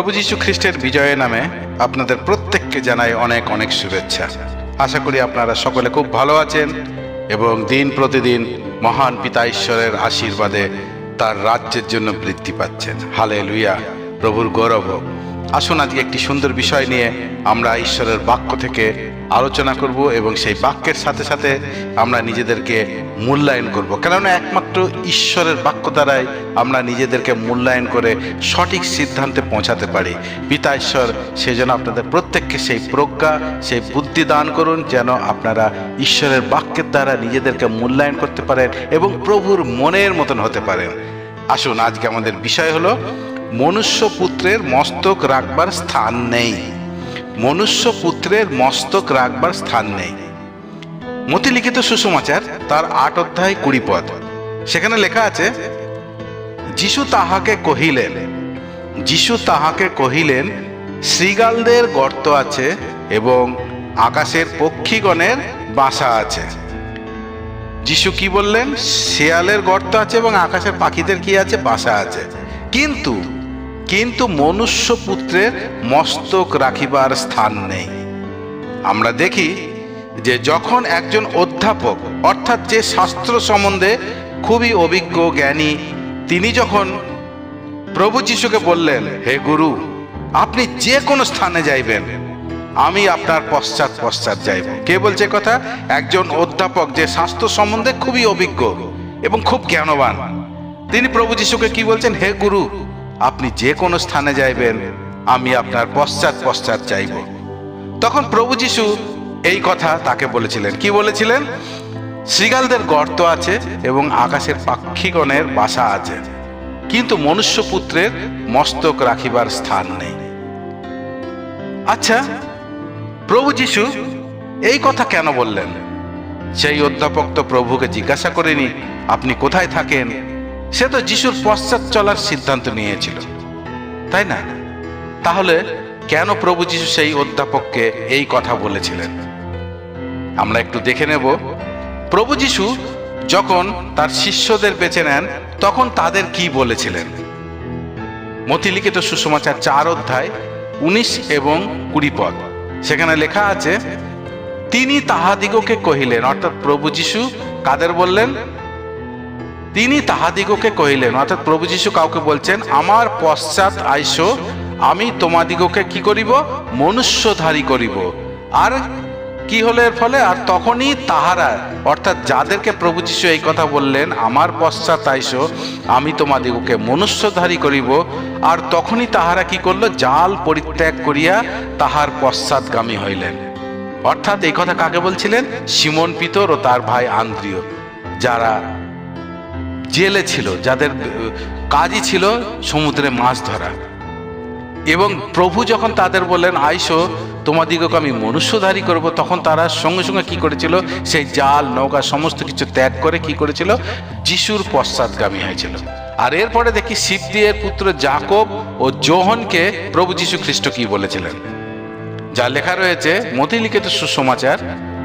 প্রভু যীশু খ্রিস্টের বিজয়ের নামে আপনাদের প্রত্যেককে জানাই অনেক অনেক শুভেচ্ছা। আশা করি আপনারা সকলে খুব ভালো আছেন এবং দিন প্রতিদিন মহান পিতা ঈশ্বরের আশীর্বাদে তার রাজ্যের জন্য বৃদ্ধি পাচ্ছেন। হালে লুইয়া প্রভুর গৌরব হোক। আসুন আজকে একটি সুন্দর বিষয় নিয়ে আমরা ঈশ্বরের বাক্য থেকে আলোচনা করব এবং সেই বাক্যের সাথে সাথে আমরা নিজেদেরকে মূল্যায়ন করব। কেননা একমাত্র ঈশ্বরের বাক্য দ্বারাই আমরা নিজেদেরকে মূল্যায়ন করে সঠিক সিদ্ধান্তে পৌঁছাতে পারি। পিতা ঈশ্বর সেজন্য আপনাদের প্রত্যেককে সেই প্রজ্ঞা, সেই বুদ্ধি দান করুন, যেন আপনারা ঈশ্বরের বাক্যের দ্বারা নিজেদেরকে মূল্যায়ন করতে পারেন এবং প্রভুর মনের মতন হতে পারেন। আসুন, আজকে আমাদের বিষয় হলো মনুষ্য পুত্রের মস্তক রাখবার স্থান নেই। মনুষ্য পুত্রের মস্তক রাখবার স্থান নেই। মতিলিখিত সুসমাচার, তার আট অধ্যায় কুড়ি পদ। সেখানে লেখা আছে, যিশু তাহাকে কহিলেন, যিশু তাহাকে কহিলেন শ্রীগালদের গর্ত আছে এবং আকাশের পক্ষীগণের বাসা আছে। যিশু কি বললেন? শেয়ালের গর্ত আছে এবং আকাশের পাখিদের কি আছে? বাসা আছে। কিন্তু কিন্তু মনুষ্য পুত্রের মস্তক রাখিবার স্থান নেই। আমরা দেখি যে যখন একজন অধ্যাপক, অর্থাৎ যে শাস্ত্র সম্বন্ধে খুবই অভিজ্ঞ, জ্ঞানী, তিনি যখন প্রভু যিশুকে বললেন, হে গুরু, আপনি যে কোনো স্থানে যাইবেন আমি আপনার পশ্চাৎ পশ্চাৎ যাইব। কে বলছে কথা? একজন অধ্যাপক যে স্বাস্থ্য সম্বন্ধে খুবই অভিজ্ঞ এবং খুব জ্ঞানবান। তিনি প্রভু যিশুকে কি বলছেন? হে গুরু, আপনি যে কোনো স্থানে যাইবেন, আমি আপনার পশ্চাৎ পশ্চাৎ যাইব। তখন প্রভু যিশু এই কথা তাকে বলেছিলেন। কি বলেছিলেন? শ্রীগালদের গর্ত আছে এবং আকাশের পাক্ষিগণের বাসা আছে, কিন্তু মনুষ্যপুত্রের মস্তক রাখিবার স্থান নেই। আচ্ছা প্রভু যিশু, এই কথা কেন বললেন? সেই অধ্যাপক তো প্রভুকে জিজ্ঞাসা করেনি, আপনি কোথায় থাকেন? সে তো যিশুর পশ্চাৎ চলার সিদ্ধান্ত নিয়েছিল। তাই না? তাহলে কেন প্রভু যিশু সেই অধ্যাপককে এই কথা বলেছিলেন? আমরা একটু দেখে নেব। প্রভু যিশু যখন তার শিষ্যদের বেছে নেন, তখন তাদের কি বলেছিলেন? মতিলিখিত সুষমাচার চার অধ্যায়, উনিশ এবং কুড়ি পদ। সেখানে লেখা আছে, তিনি তাহাদিগকে কহিলেন, অর্থাৎ প্রভু যিশু কাদের বললেন? তিনি তাহাদিগকে কহিলেন, অর্থাৎ প্রভু যিশু কাউকে বলছেন, আমার পশ্চাৎ আইসো, আমি তোমাদিগকে কি করিব? মনুষ্যধারী করিব। আর কি হলো এর ফলে? আর তখনই তাহারা, অর্থাৎ যাদেরকে প্রভু যিশু এই কথা বললেন, আমার পশ্চাৎ আইসো আমি তোমাদিগকে মনুষ্যধারী করিব। আর তখনই তাহারা কি করল? জাল পরিত্যাগ করিয়া তাহার পশ্চাৎগামী হইলেন। অর্থাৎ এই কথা কাকে বলছিলেন? সিমন পিতর ও তার ভাই আন্দ্রিয়, যারা জেলে ছিল, যাদের কাজই ছিল সমুদ্রে মাছ ধরা। এবং প্রভু যখন তাদের বললেন, আইসো তোমাদিগকে আমি মনুষ্যধারী করব। তখন তারা সঙ্গে সঙ্গে কি করেছিল? সেই জাল, নৌকা, সমস্ত কিছু ত্যাগ করে কি করেছিল? যিশুর পশ্চাৎগামী হয়েছিল। আর এরপরে দেখি শিবদিয়ের পুত্র জাকব ও জোহনকে প্রভু যিশু খ্রিস্ট কি বলেছিলেন? যা লেখা রয়েছে মতিলিখিত সুসমাচার,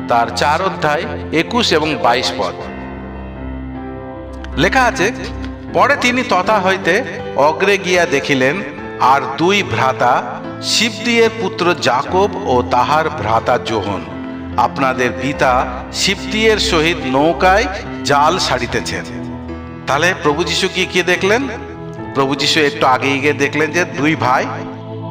তার চার অধ্যায়, একুশ এবং বাইশ পদ। লেখা আছে, পরে তিনি তথা হইতে অগ্রে গিয়া দেখিলেন, আর দুই ভ্রাতা শিবদিয়ের পুত্র জাকব ও তাহার ভ্রাতা জোহন আপনাদের পিতা শিবদিয়ের সহিত নৌকায় জাল সারিতেছেন। তাহলে প্রভু যিশু কি কি দেখলেন? প্রভু যিশু একটু আগে গিয়ে দেখলেন যে দুই ভাই,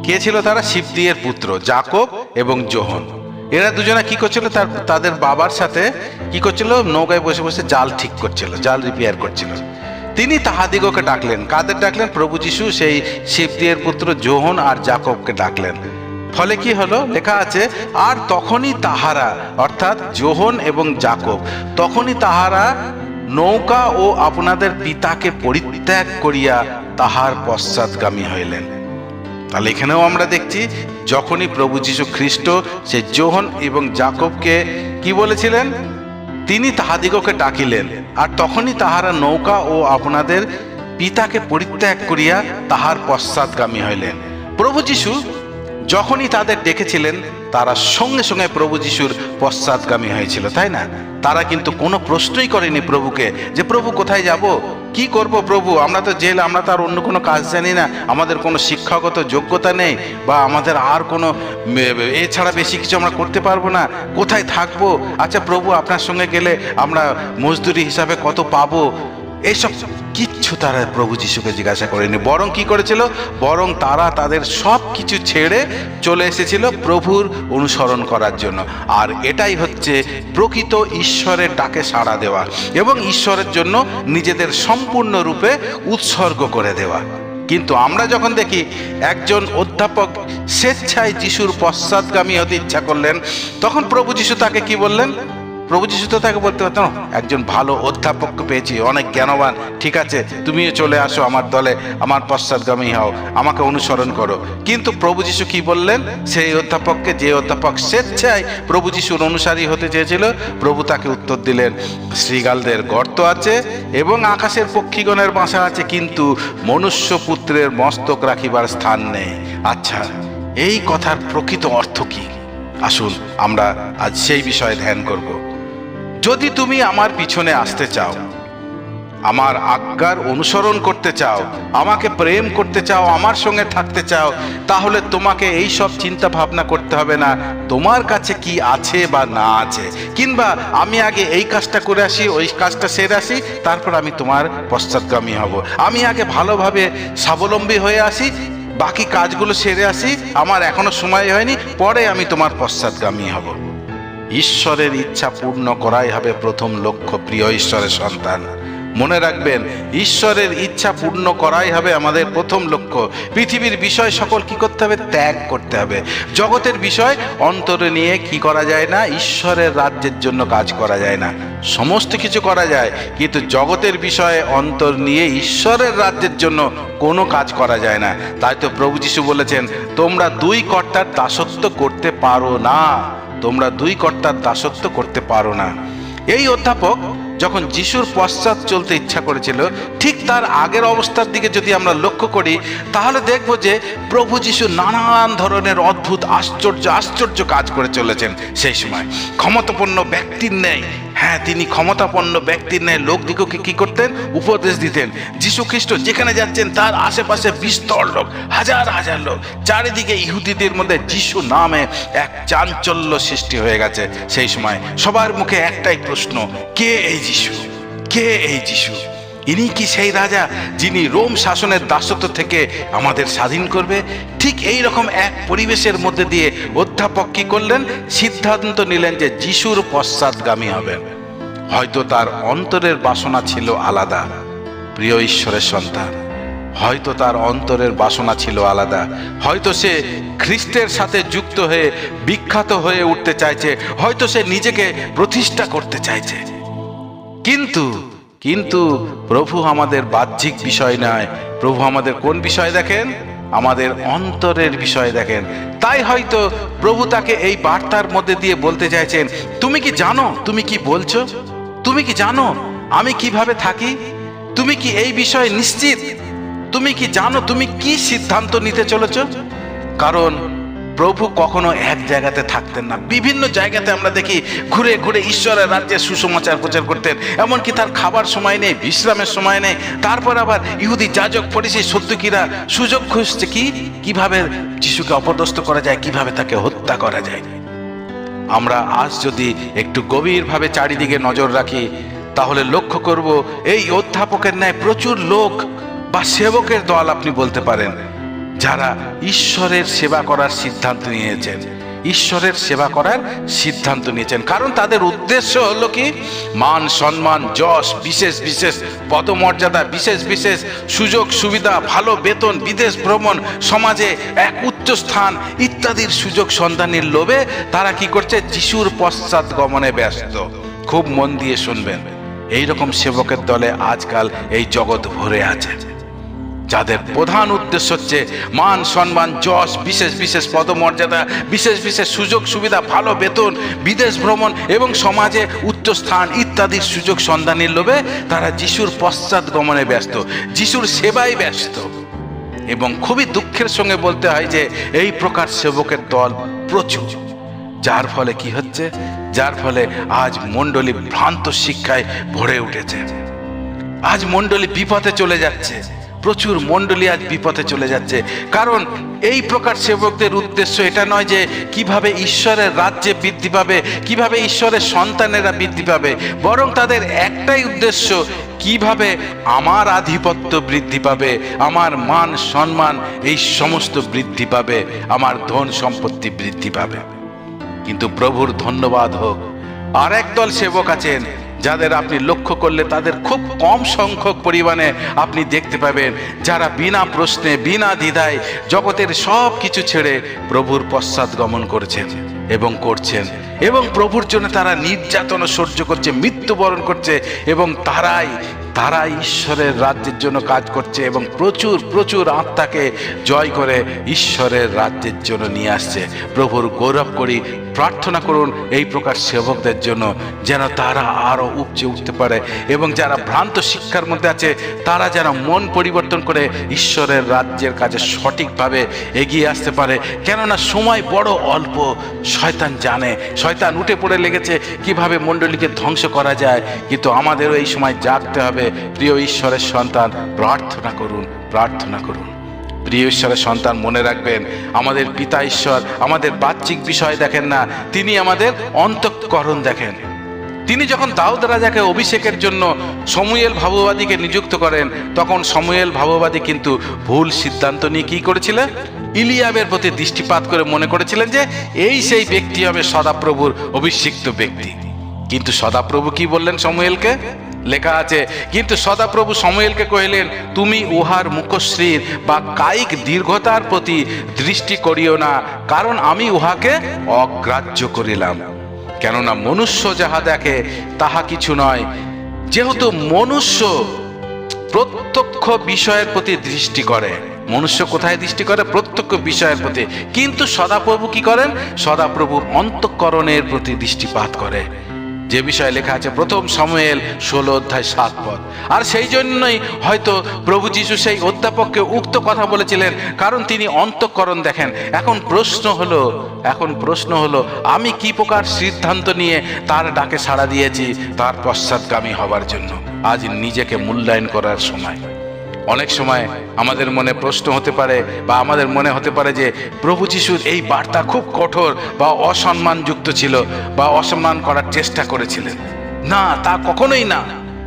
কে ছিল তারা? শিবদিয়ের পুত্র, জাকব এবং জোহন এরা দুজনে কি করছিল? তার, তাদের বাবার সাথে কি করছিল? নৌকায় বসে বসে জাল ঠিক করছিল, জাল রিপেয়ার করছিল। তিনি তাহাদিগকে ডাকলেন। কাদের ডাকলেন? প্রভু যিশু, সেই শিবদিয়ের পুত্র জোহন আর জাকবকে ডাকলেন। ফলে কি হলো? লেখা আছে, আর তখনই তাহারা, অর্থাৎ জোহন এবং জাকব তখনই তাহারা নৌকা ও আপনাদের পিতাকে পরিত্যাগ করিয়া তাহার পশ্চাৎগামী হইলেন। তাহলে এখানেও আমরা দেখছি, যখনই প্রভু যীশু খ্রিস্ট, সে জোহন এবং জাকবকে কি বলেছিলেন? তিনি তাহাদিগকে ডাকিলেন, আর তখনই তাহারা নৌকা ও আপনাদের পিতাকে পরিত্যাগ করিয়া তাহার পশ্চাৎগামী হইলেন। প্রভু যীশু যখনই তাদের দেখেছিলেন, তারা সঙ্গে সঙ্গে প্রভু যিশুর পশ্চাৎগামী হয়েছিল, তাই না? তারা কিন্তু কোনো প্রশ্নই করেনি প্রভুকে যে, প্রভু, কোথায় যাব? কি করব প্রভু? আমরা তো জেল, আমরা তো আর অন্য কোনো কাজ জানি না। আমাদের কোনো শিক্ষাগত যোগ্যতা নেই বা আমাদের আর কোনো এছাড়া বেশি কিছু আমরা করতে পারব না। কোথায় থাকব? আচ্ছা প্রভু, আপনার সঙ্গে গেলে আমরা মজদুরি হিসাবে কত পাবো? এইসব কিচ্ছু তারা প্রভু যিশুকে জিজ্ঞাসা করেনি। বরং কি করেছিল? বরং তারা তাদের সব কিছু ছেড়ে চলে এসেছিল প্রভুর অনুসরণ করার জন্য। আর এটাই হচ্ছে প্রকৃত ঈশ্বরের ডাকে সাড়া দেওয়া এবং ঈশ্বরের জন্য নিজেদের সম্পূর্ণরূপে উৎসর্গ করে দেওয়া। কিন্তু আমরা যখন দেখি একজন অধ্যাপক স্বেচ্ছায় যিশুর পশ্চাৎগামী হতে ইচ্ছা করলেন, তখন প্রভু যিশু তাকে কি বললেন? প্রভু যিশু তো তাকে বলতে পারতেন একজন ভালো অধ্যাপককে পেয়েছি, অনেক জ্ঞানবান, ঠিক আছে, তুমিও চলে আসো আমার দলে, আমার পশ্চাৎগামী হও, আমাকে অনুসরণ করো। কিন্তু প্রভু যিশু কি বললেন? সেই অধ্যাপককে, যে অধ্যাপক স্বেচ্ছায় প্রভু যিশুর অনুসারী হতে চেয়েছিল, প্রভু তাকে উত্তর দিলেন, শ্রীগালদের গর্ত আছে এবং আকাশের পক্ষীগণের বাসা আছে, কিন্তু মনুষ্য পুত্রের মস্তক রাখিবার স্থান নেই। আচ্ছা এই কথার প্রকৃত অর্থ কি? আসুন, আমরা আজ সেই বিষয়ে ধ্যান করব। যদি তুমি আমার পিছনে আসতে চাও, আমার আজ্ঞার অনুসরণ করতে চাও, আমাকে প্রেম করতে চাও, আমার সঙ্গে থাকতে চাও, তাহলে তোমাকে এই সব চিন্তা ভাবনা করতে হবে না, তোমার কাছে কি আছে বা না আছে। কিংবা আমি আগে এই কাজটা করে আসি, ওই কাজটা সেরে আসি, তারপর আমি তোমার পশ্চাৎগামী হব। আমি আগে ভালোভাবে স্বাবলম্বী হয়ে আসি, বাকি কাজগুলো সেরে আসি, আমার এখনও সময় হয়নি, পরে আমি তোমার পশ্চাৎগামী হব। ঈশ্বরের ইচ্ছা পূর্ণ করাই হবে প্রথম লক্ষ্য, প্রিয় ঈশ্বরের সন্তান। মনে রাখবেন, ঈশ্বরের ইচ্ছা পূর্ণ করাই হবে আমাদের প্রথম লক্ষ্য। পৃথিবীর বিষয় সকল কি করতে হবে? ত্যাগ করতে হবে। জগতের বিষয় অন্তরে নিয়ে কি করা যায় না? ঈশ্বরের রাজ্যের জন্য কাজ করা যায় না। সমস্ত কিছু করা যায়, কিন্তু জগতের বিষয়ে অন্তর নিয়ে ঈশ্বরের রাজ্যের জন্য কোনো কাজ করা যায় না। তাই তো প্রভু যিশু বলেছেন, তোমরা দুই কর্তার দাসত্ব করতে পারো না। তোমরা দুই কর্তার দাসত্ব করতে পারো না। এই অধ্যাপক যখন যিশুর পশ্চাৎ চলতে ইচ্ছা করেছিল, ঠিক তার আগের অবস্থার দিকে যদি আমরা লক্ষ্য করি, তাহলে দেখব যে প্রভু যিশু নানান ধরনের অদ্ভুত, আশ্চর্য আশ্চর্য কাজ করে চলেছেন সেই সময়। ক্ষমতাপন্ন ব্যক্তির নেই হ্যাঁ তিনি ক্ষমতাপন্ন ব্যক্তির ন্যায় লোকদিগকে কি করতেন? উপদেশ দিতেন। যিশু খ্রিস্ট যেখানে যাচ্ছেন, তার আশেপাশে বিস্তর লোক, হাজার হাজার লোক। চারিদিকে ইহুদিদের মধ্যে যিশু নামে এক চাঞ্চল্য সৃষ্টি হয়ে গেছে সেই সময়। সবার মুখে একটাই প্রশ্ন, কে এই যিশু? কে এই যিশু? ইনি কি সেই রাজা যিনি রোম শাসনের দাসত্ব থেকে আমাদের স্বাধীন করবে? ঠিক এই রকম এক পরিবেশের মধ্যে দিয়ে অধ্যাপক কি করলেন? সিদ্ধান্ত নিলেন যে যিশুর পশ্চাৎগামী হবেন। হয়তো তার অন্তরের বাসনা ছিল আলাদা। প্রিয় ঈশ্বরের সন্তান, হয়তো তার অন্তরের বাসনা ছিল আলাদা। হয়তো সে খ্রিস্টের সাথে যুক্ত হয়ে বিখ্যাত হয়ে উঠতে চাইছে। হয়তো সে নিজেকে প্রতিষ্ঠা করতে চাইছে। কিন্তু কিন্তু প্রভু আমাদের বাহ্যিক বিষয় নয়। প্রভু আমাদের কোন বিষয় দেখেন? আমাদের অন্তরের বিষয় দেখেন। তাই হয়তো প্রভু তাকে এই বার্তার মধ্যে দিয়ে বলতে চাইছেন, তুমি কি জানো? তুমি কি বলছো? তুমি কি জানো আমি কীভাবে থাকি? তুমি কি এই বিষয়ে নিশ্চিত? তুমি কি জানো তুমি কি সিদ্ধান্ত নিতে চলেছ? কারণ প্রভু কখনো এক জায়গাতে থাকতেন না। বিভিন্ন জায়গাতে আমরা দেখি ঘুরে ঘুরে ঈশ্বরের রাজ্যে সুসমাচার প্রচার করতেন। এমনকি তার খাবার সময় নেই, বিশ্রামের সময় নেই। তারপর আবার ইহুদি যাজক পরিচি সত্যকিরা সুযোগ খুঁজছে কি? কীভাবে যিশুকে অপদস্থ করা যায়, কীভাবে তাকে হত্যা করা যায়? আমরা আজ যদি একটু গভীরভাবে চারিদিকে নজর রাখি, তাহলে লক্ষ্য করব এই অধ্যাপকের ন্যায় প্রচুর লোক বা সেবকের দল আপনি বলতে পারেন, যারা ঈশ্বরের সেবা করার সিদ্ধান্ত নিয়েছেন। ঈশ্বরের সেবা করার সিদ্ধান্ত নিয়েছেন। কারণ তাদের উদ্দেশ্য হলো কি? মান, সম্মান, যশ, বিশেষ বিশেষ, পদমর্যাদা, বিশেষ বিশেষ, সুযোগ, সুবিধা, ভালো বেতন, বিদেশ ভ্রমণ, সমাজে এক উচ্চ স্থান ইত্যাদির সুযোগ সন্ধানের লোভে তারা কি করছে? যিশুর পশ্চাৎ গমনে ব্যস্ত। খুব মন দিয়ে শুনবেন। এই রকম সেবকের দলে আজকাল এই জগৎ ভরে আছে। যাদের প্রধান উদ্দেশ্য হচ্ছে মান, সম্মান, যশ, বিশেষ বিশেষ পদমর্যাদা, বিশেষ বিশেষ সুযোগ সুবিধা, ভালো বেতন, বিদেশ ভ্রমণ এবং সমাজে উচ্চ স্থান ইত্যাদির সুযোগ সন্ধানের লোভে তারা যিশুর পশ্চাৎ গমনে ব্যস্ত। যিশুর সেবায় ব্যস্ত। এবং খুবই দুঃখের সঙ্গে বলতে হয় যে এই প্রকার সেবকের দল প্রচুর। যার ফলে কি হচ্ছে? যার ফলে আজ মণ্ডলী ভ্রান্ত শিক্ষায় ভরে উঠেছে। আজ মণ্ডলী বিপথে চলে যাচ্ছে। প্রচুর মণ্ডলী আজ বিপথে চলে যাচ্ছে। কারণ এই প্রকার সেবকদের উদ্দেশ্য এটা নয় যে কীভাবে ঈশ্বরের রাজ্যে বৃদ্ধি পাবে, কীভাবে ঈশ্বরের সন্তানেরা বৃদ্ধি পাবে। বরং তাদের একটাই উদ্দেশ্য, কীভাবে আমার আধিপত্য বৃদ্ধি পাবে, আমার মান সম্মান এই সমস্ত বৃদ্ধি পাবে, আমার ধন সম্পত্তি বৃদ্ধি পাবে। কিন্তু প্রভুর ধন্যবাদ হোক। আর একদল সেবক আছেন যাদের আপনি লক্ষ্য করলে তাদের খুব কম সংখ্যক পরিমাণে আপনি দেখতে পাবেন, যারা বিনা প্রশ্নে, বিনা দ্বিধায় জগতের সব কিছু ছেড়ে প্রভুর পশ্চাৎ গমন করেছেন এবং করছেন। এবং প্রভুর জন্য তারা নির্যাতন সহ্য করছে, মৃত্যুবরণ করছে এবং তারাই তারা ঈশ্বরের রাজ্যের জন্য কাজ করছে এবং প্রচুর প্রচুর আত্মাকে জয় করে ঈশ্বরের রাজ্যের জন্য নিয়ে আসছে। প্রভুর গৌরব করি প্রার্থনা করুন এই প্রকার সেবকদের জন্য, যেন তারা আরও উপচে উঠতে পারে এবং যারা ভ্রান্ত শিক্ষার মধ্যে আছে, তারা যেন মন পরিবর্তন করে ঈশ্বরের রাজ্যের কাজে সঠিকভাবে এগিয়ে আসতে পারে। কেননা সময় বড় অল্প, শয়তান জানে। শয়তান উঠে পড়ে লেগেছে, কীভাবে মণ্ডলীকে ধ্বংস করা যায়, কিন্তু আমাদেরও এই সময় জাগতে হবে। প্রিয় ঈশ্বরের সন্তান, প্রার্থনা করুন প্রার্থনা করুন। প্রিয় ঈশ্বরের সন্তান মনে রাখবেন, আমাদের পিতা ঈশ্বর, আমাদের বাহ্যিক বিষয় দেখেন না, তিনি আমাদের অন্তঃকরণ দেখেন। তিনি যখন দাউদ রাজাকে অভিষেকের জন্য সমুয়েল ভাববাদীকে নিযুক্ত করেন, তখন সমুয়েল ভাববাদী কিন্তু ভুল সিদ্ধান্ত নিয়ে কি করেছিলেন ইলিয়াবের প্রতি দৃষ্টিপাত করে মনে করেছিলেন যে, এই সেই ব্যক্তি হবে সদাপ্রভুর অভিষিক্ত ব্যক্তি। কিন্তু সদাপ্রভু কি বললেন সমুয়েলকে? লেখা আছে, কিন্তু সদাপ্রভু সময়েলকে কহিলেন, তুমি উহার মুখশ্রীর বা কায়িক দীর্ঘতার প্রতি দৃষ্টি করিও না, কারণ আমি উহাকে অগ্রাহ্য করিলাম। কেননা মনুষ্য যাহা দেখে, তাহা কিছু নয়। যেহেতু মনুষ্য প্রত্যক্ষ বিষয়ের প্রতি দৃষ্টি করে, মনুষ্য কোথায় দৃষ্টি করে? প্রত্যক্ষ বিষয়ের প্রতি। কিন্তু সদাপ্রভু কি করেন? সদাপ্রভু অন্তঃকরণের প্রতি দৃষ্টিপাত করে। যে বিষয়ে লেখা আছে, প্রথম সময়েল ষোলো অধ্যায় সাত পদ। আর সেই জন্যই হয়তো প্রভু যিশু সেই অধ্যাপককে উক্ত কথা বলেছিলেন, কারণ তিনি অন্তঃকরণ দেখেন। এখন প্রশ্ন হলো, এখন প্রশ্ন হলো, আমি কি প্রকার সিদ্ধান্ত নিয়ে তার ডাকে সাড়া দিয়েছি, তার পশ্চাৎগামী হবার জন্য? আজ নিজেকে মূল্যায়ন করার সময়। অনেক সময় আমাদের মনে প্রশ্ন হতে পারে বা আমাদের মনে হতে পারে যে প্রভু যিশুর এই বার্তা খুব কঠোর বা অসম্মানযুক্ত ছিল বা অসম্মান করার চেষ্টা করেছিলেন। না, তা কখনোই না।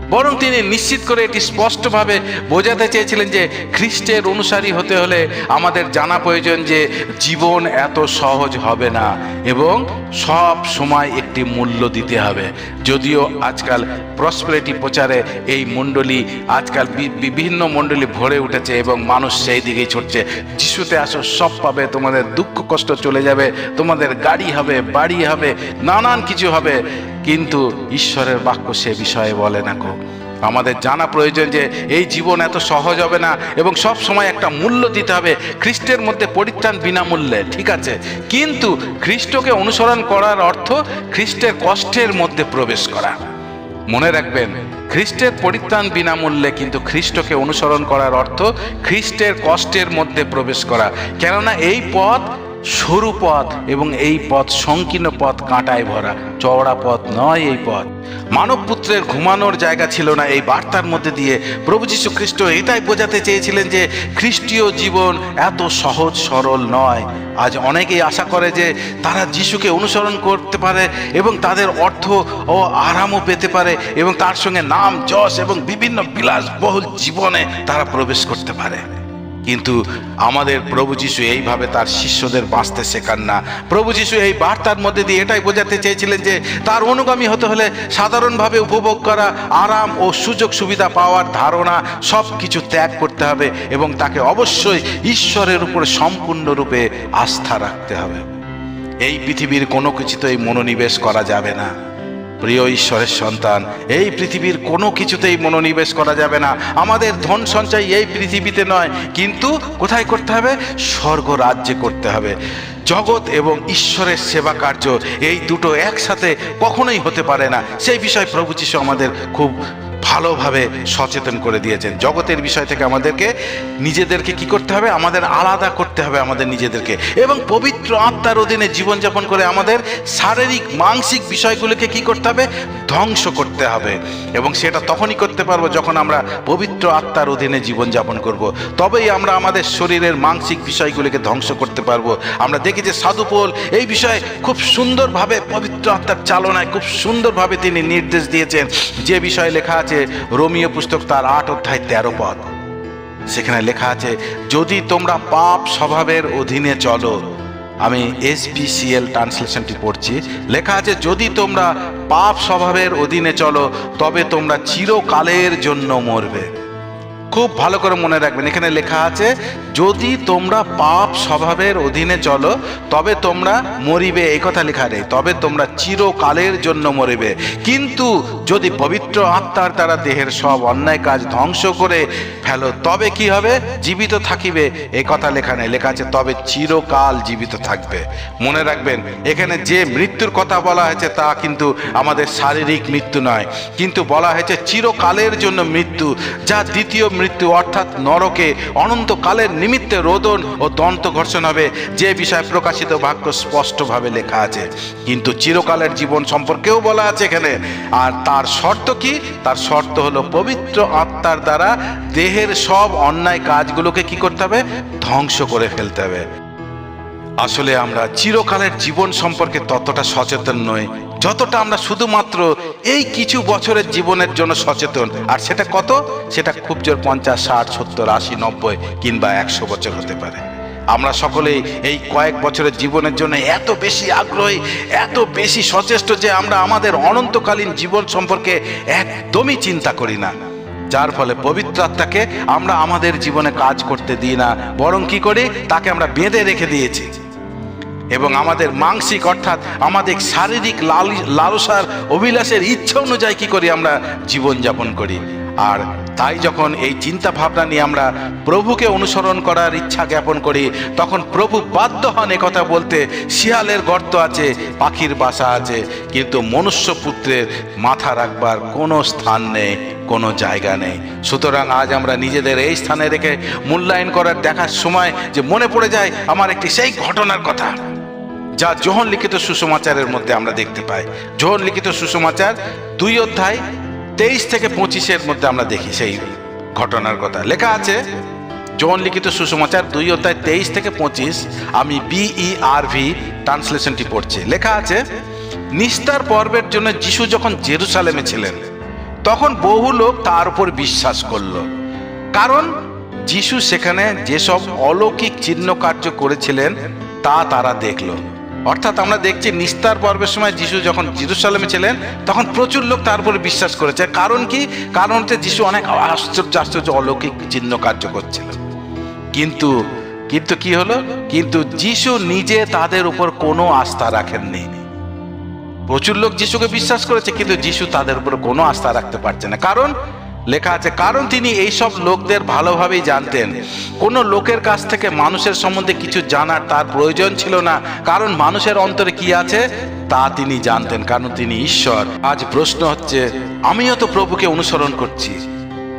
বরং তিনি নিশ্চিত করে এটি স্পষ্টভাবে বোঝাতে চেয়েছিলেন যে খ্রিস্টের অনুসারী হতে হলে আমাদের জানা প্রয়োজন যে জীবন এত সহজ হবে না এবং সব সময় একটি মূল্য দিতে হবে। যদিও আজকাল প্রসপেরিটি প্রচারে এই মণ্ডলী আজকাল বিভিন্ন মণ্ডলী ভরে উঠেছে এবং মানুষ সেই দিকেই ছুটছে। যিশুতে আসো, সব পাবে, তোমাদের দুঃখ কষ্ট চলে যাবে, তোমাদের গাড়ি হবে, বাড়ি হবে, নানান কিছু হবে। কিন্তু ঈশ্বরের বাক্য সে বিষয়ে বলে না কো আমাদের জানা প্রয়োজন যে এই জীবন এত সহজ হবে না এবং সব সময় একটা মূল্য দিতে হবে। খ্রিস্টের মধ্যে পরিত্রাণ বিনামূল্যে, ঠিক আছে? কিন্তু খ্রিস্টকে অনুসরণ করার অর্থ খ্রিস্টের কষ্টের মধ্যে প্রবেশ করা। মনে রাখবেন, খ্রিস্টের পরিত্রাণ বিনামূল্যে কিন্তু খ্রিস্টকে অনুসরণ করার অর্থ খ্রিস্টের কষ্টের মধ্যে প্রবেশ করা। কেননা এই পথ সরু পথ এবং এই পথ সংকীর্ণ পথ কাঁটায় ভরা। চওড়া পথ নয় এই পথ। মানব পুত্রের ঘুমানোর জায়গা ছিল না এই বার্তার মধ্যে দিয়ে। প্রভু যীশু খ্রিস্ট এটাই বোঝাতে চেয়েছিলেন যে, খ্রিস্টীয় জীবন এত সহজ সরল নয়। আজ অনেকেই আশা করে যে, তারা যিশুকে অনুসরণ করতে পারে এবং তাদের অর্থ ও আরামও পেতে পারে এবং তার সঙ্গে নাম, যশ এবং বিভিন্ন বিলাসবহুল জীবনে তারা প্রবেশ করতে পারে। কিন্তু আমাদের প্রভু যিশু এইভাবে তার শিষ্যদের বাঁচতে শেখান না। প্রভু যিশু এই বার্তার মধ্যে দিয়ে এটাই বোঝাতে চেয়েছিলেন যে, তার অনুগামী হতে হলে সাধারণভাবে উপভোগ করা আরাম ও সুযোগ সুবিধা পাওয়ার ধারণা সব কিছু ত্যাগ করতে হবে এবং তাকে অবশ্যই ঈশ্বরের উপরে সম্পূর্ণরূপে আস্থা রাখতে হবে। এই পৃথিবীর কোনো কিছুতেই মনোনিবেশ করা যাবে না। প্রিয় ঈশ্বরের সন্তান, এই পৃথিবীর কোনো কিছুতেই মনোনিবেশ করা যাবে না। আমাদের ধন সঞ্চয় এই পৃথিবীতে নয়, কিন্তু কোথায় করতে হবে? স্বর্গ রাজ্যে করতে হবে। জগৎ এবং ঈশ্বরের সেবা কার্য এই দুটো একসাথে কখনোই হতে পারে না। সেই বিষয়ে প্রভু যিশু আমাদের খুব ভালোভাবে সচেতন করে দিয়েছেন। জগতের বিষয় থেকে আমাদেরকে নিজেদেরকে কি করতে হবে? আমাদের আলাদা করতে হবে আমাদের নিজেদেরকে। এবং পবিত্র আত্মার অধীনে জীবনযাপন করে আমাদের শারীরিক, মানসিক বিষয়গুলোকে কি করতে হবে? ধ্বংস করতে হবে। এবং সেটা তখনই করতে পারব যখন আমরা পবিত্র আত্মার অধীনে জীবনযাপন করব। তবেই আমরা আমাদের শরীরের মানসিক বিষয়গুলিকে ধ্বংস করতে পারব। আমরা দেখি যে সাধুপোল এই বিষয়ে খুব সুন্দরভাবে পবিত্র আত্মার চালনায় খুব সুন্দরভাবে তিনি নির্দেশ দিয়েছেন। যে বিষয়ে লেখা আছে রোমীয় পুস্তক তার আট অধ্যায় তেরো পদ। সেখানে লেখা আছে, যদি তোমরা পাপ স্বভাবের অধীনে চলো, আমি এসপিসিএল ট্রান্সলেশনটি পড়ছি। লেখা আছে, যদি তোমরা পাপ স্বভাবের অধীনে চলো, তবে তোমরা চিরকালের জন্য মরবে। খুব ভালো করে মনে রাখবেন। এখানে লেখা আছে, যদি তোমরা পাপ স্বভাবের অধীনে চলো, তবে তোমরা মরিবে। এই কথা লেখা নেই, তবে তোমরা চিরকালের জন্য মরিবে। কিন্তু যদি পবিত্র আত্মার দ্বারা দেহের সব অন্যায় কাজ ধ্বংস করে ফেলো, তবে কি হবে? জীবিত থাকিবে। এই কথা লেখা নেই, লেখা আছে, তবে চিরকাল জীবিত থাকবে। মনে রাখবেন, এখানে যে মৃত্যুর কথা বলা হয়েছে তা কিন্তু আমাদের শারীরিক মৃত্যু নয়, কিন্তু বলা হয়েছে চিরকালের জন্য মৃত্যু, যা দ্বিতীয় মৃত্যু অর্থাৎ নরকে অনন্তকালের নিমিত্তে রোদন ও দন্ত ঘর্ষণ হবে। যে বিষয়ে প্রকাশিত বাক্য স্পষ্টভাবে লেখা আছে। কিন্তু চিরকালের জীবন সম্পর্কেও বলা আছে এখানে। আর তার শর্ত কি? তার শর্ত হলো পবিত্র আত্মার দ্বারা দেহের সব অন্যায় কাজগুলোকে কি করতে হবে? ধ্বংস করে ফেলতে হবে। আসলে আমরা চিরকালের জীবন সম্পর্কে ততটা সচেতন নই, যতটা আমরা শুধুমাত্র এই কিছু বছরের জীবনের জন্য সচেতন। আর সেটা কত? সেটা খুব জোর পঞ্চাশ, ষাট, সত্তর, আশি, নব্বই কিংবা একশো বছর হতে পারে। আমরা সকলেই এই কয়েক বছরের জীবনের জন্য এত বেশি আগ্রহী, এত বেশি সচেষ্ট যে আমরা আমাদের অনন্তকালীন জীবন সম্পর্কে একদমই চিন্তা করি না। যার ফলে পবিত্র আত্মাকে আমরা আমাদের জীবনে কাজ করতে দিই না, বরং কি করি? তাকে আমরা বেঁধে রেখে দিয়েছি। এবং আমাদের মানসিক অর্থাৎ আমাদের শারীরিক লাল লালসার অভিলাষের ইচ্ছা অনুযায়ী কী করি আমরা জীবনযাপন করি। আর তাই যখন এই চিন্তা ভাবনা নিয়ে আমরা প্রভুকে অনুসরণ করার ইচ্ছা জ্ঞাপন করি, তখন প্রভু বাধ্য হন কথা বলতে, শিয়ালের গর্ত আছে, পাখির বাসা আছে, কিন্তু মনুষ্য পুত্রের মাথা রাখবার কোনো স্থান নেই, কোনো জায়গা নেই। সুতরাং আজ আমরা নিজেদের এই স্থানে রেখে মূল্যায়ন করার দেখার সময় যে মনে পড়ে যায়, আমার একটি সেই ঘটনার কথা। যা যোহন লিখিত সুসমাচারের মধ্যে আমরা দেখতে পাই। যোহন লিখিত সুসমাচার দুই অধ্যায় তেইশ থেকে পঁচিশের মধ্যে আমরা দেখি সেই ঘটনার কথা। লেখা আছে যোহন লিখিত সুসমাচার দুই অধ্যায় তেইশ থেকে পঁচিশ, আমি বিই আর ভি ট্রান্সলেশনটি পড়ছি। লেখা আছে, নিস্তার পর্বের জন্য যিশু যখন জেরুসালেমে ছিলেন, তখন বহু লোক তার উপর বিশ্বাস করল। কারণ যিশু সেখানে যেসব অলৌকিক চিহ্ন কার্য করেছিলেন, তা তারা দেখল। অর্থাৎ আমরা দেখছি নিস্তার পর্বের সময় যিশু যখন জিরুসালামে ছিলেন, তখন প্রচুর লোক তার উপরে বিশ্বাস করেছে। কারণ কি? কারণ হচ্ছে যিশু অনেক আশ্চর্য আশ্চর্য, অলৌকিক, চিহ্ন কার্য করছিলেন। কিন্তু কিন্তু কি হলো? কিন্তু যিশু নিজে তাদের উপর কোনো আস্থা রাখেননি। প্রচুর লোক যিশুকে বিশ্বাস করেছে, কিন্তু যিশু তাদের উপর কোনো আস্থা রাখতে পারছে না। কারণ লেখা আছে, কারণ তিনি এইসব লোকদের ভালোভাবেই জানতেন। কোনো লোকের কাছ থেকে মানুষের সম্বন্ধে কিছু জানার তার প্রয়োজন ছিল না। কারণ মানুষের অন্তরে কি আছে? তা তিনি জানতেন, কারণ তিনি ঈশ্বর। আজ প্রশ্ন হচ্ছে, আমিও তো প্রভুকে অনুসরণ করছি।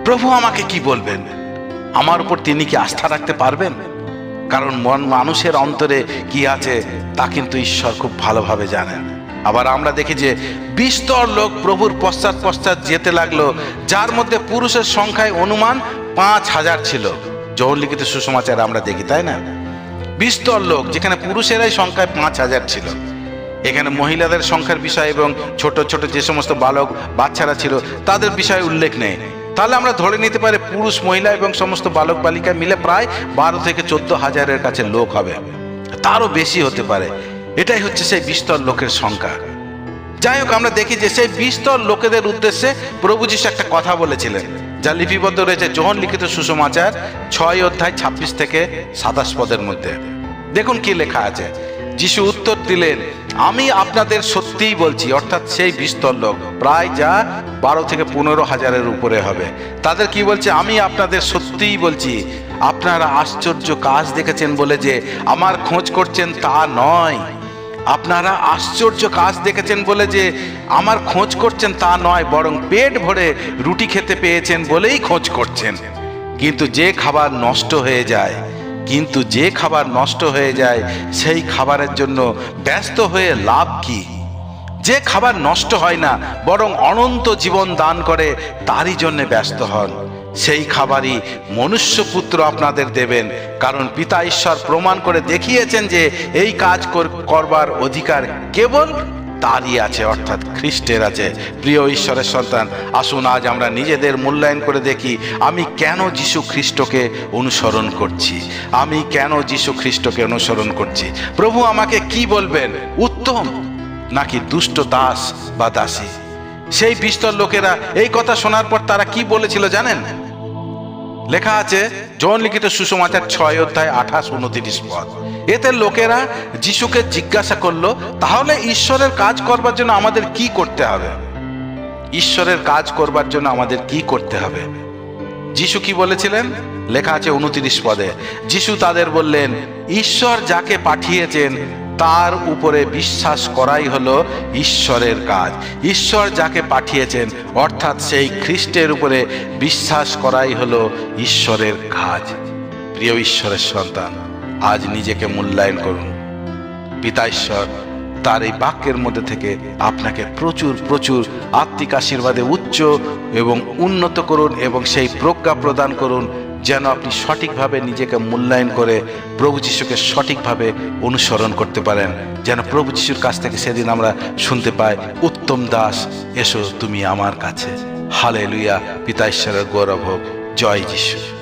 প্রভু আমাকে কি বলবেন? আমার উপর তিনি কি আস্থা রাখতে পারবেন? কারণ মন মানুষের অন্তরে কি আছে, তা কিন্তু ঈশ্বর খুব ভালোভাবে জানেন। আবার আমরা দেখি যে বিস্তর লোক প্রভুর পশ্চাৎ পশ্চাৎ যেতে লাগল, যার মধ্যে পুরুষের সংখ্যায় অনুমান পাঁচ হাজার ছিল। যৌন লিখিত সুসমাচার আমরা দেখি, তাই না? বিস্তর লোক, যেখানে পুরুষেরাই সংখ্যায় পাঁচ হাজার ছিল। এখানে মহিলাদের সংখ্যার বিষয় এবং ছোট ছোট যে সমস্ত বালক, বাচ্চারা ছিল, তাদের বিষয়ে উল্লেখ নেই। তাহলে আমরা ধরে নিতে পারি পুরুষ, মহিলা এবং সমস্ত বালক, বালিকা মিলে প্রায় বারো থেকে চোদ্দ হাজারের কাছে লোক হবে। তারও বেশি হতে পারে। এটাই হচ্ছে সেই বিস্তর লোকের সংখ্যা। যাই হোক, আমরা দেখি যে সেই বিস্তর লোকেদের উদ্দেশ্যে প্রভু একটা কথা বলেছিলেন, যা লিপিবদ্ধ রয়েছে যোহন লিখিত সুসমাচার ছয় অধ্যায় ছাব্বিশ থেকে সাতাশ পদের মধ্যে। দেখুন কি লেখা আছে। যিশু উত্তর দিলেন, আমি আপনাদের সত্যিই বলছি, অর্থাৎ সেই বিস্তর লোক, প্রায় যা বারো থেকে পনেরো হাজারের উপরে হবে। তাদের কি বলছে? আমি আপনাদের সত্যিই বলছি, আপনারা আশ্চর্য কাজ দেখেছেন বলে যে আমার খোঁজ করছেন তা নয়। আপনারা আশ্চর্য কাজ দেখেছেন বলে যে আমার খোঁজ করছেন তা নয়, বরং পেট ভরে রুটি খেতে পেয়েছেন বলেই খোঁজ করছেন। কিন্তু যে খাবার নষ্ট হয়ে যায়, কিন্তু যে খাবার নষ্ট হয়ে যায়, সেই খাবারের জন্য ব্যস্ত হয়ে লাভ কি? যে খাবার নষ্ট হয় না, বরং অনন্ত জীবন দান করে, তারই জন্য ব্যস্ত হন। সেই খাবারই মনুষ্যপুত্র আপনাদের দেবেন। কারণ পিতা ঈশ্বর প্রমাণ করে দেখিয়েছেন যে এই কাজ কর- করবার অধিকার কেবল তারই আছে, অর্থাৎ খ্রিস্টের আছে। প্রিয় ঈশ্বরের সন্তান, আসুন আজ আমরা নিজেদের মূল্যায়ন করে দেখি, আমি কেন যীশু খ্রিস্টকে অনুসরণ করছি? আমি কেন যীশু খ্রিস্টকে অনুসরণ করছি? প্রভু আমাকে কি বলবেন? উত্তম নাকি দুষ্ট দাস বা দাসী? সেই বিস্তর লোকেরা এই কথা শোনার পর তারা কি বলেছিল জানেন? লেখা আছে জন লিখিত সুসমাচার ছয় অধ্যায় আঠাশ উনত্রিশ পদ। এতে লোকেরা যিশুকে জিজ্ঞাসা করল, তাহলে ঈশ্বরের কাজ করবার জন্য আমাদের কি করতে হবে? ঈশ্বরের কাজ করবার জন্য আমাদের কি করতে হবে? যিশু কি বলেছিলেন? লেখা আছে উনত্রিশ পদে। যিশু তাদের বললেন, ঈশ্বর যাকে পাঠিয়েছেন তার উপরে বিশ্বাস করাই হলো ঈশ্বরের কাজ। ঈশ্বর যাকে পাঠিয়েছেন, অর্থাৎ সেই খ্রিস্টের উপরে বিশ্বাস করাই হলো ঈশ্বরের কাজ। প্রিয় ঈশ্বরের সন্তান, আজ নিজেকে মূল্যায়ন করুন। পিতা ঈশ্বর, তার এই বাক্যের মধ্যে থেকে আপনাকে প্রচুর প্রচুর আত্মিক আশীর্বাদে উচ্চ এবং উন্নত করুন এবং সেই প্রজ্ঞা প্রদান করুন যেন আপনি সঠিকভাবে নিজেকে মূল্যায়ন করে প্রভু যিশুকে সঠিকভাবে অনুসরণ করতে পারেন। যেন প্রভু যিশুর কাছ থেকে সেদিন আমরা শুনতে পাই, উত্তম দাস, এসো তুমি আমার কাছে। হালে লুইয়া পিতা ঈশ্বরের গৌরব হোক। জয় যিশু।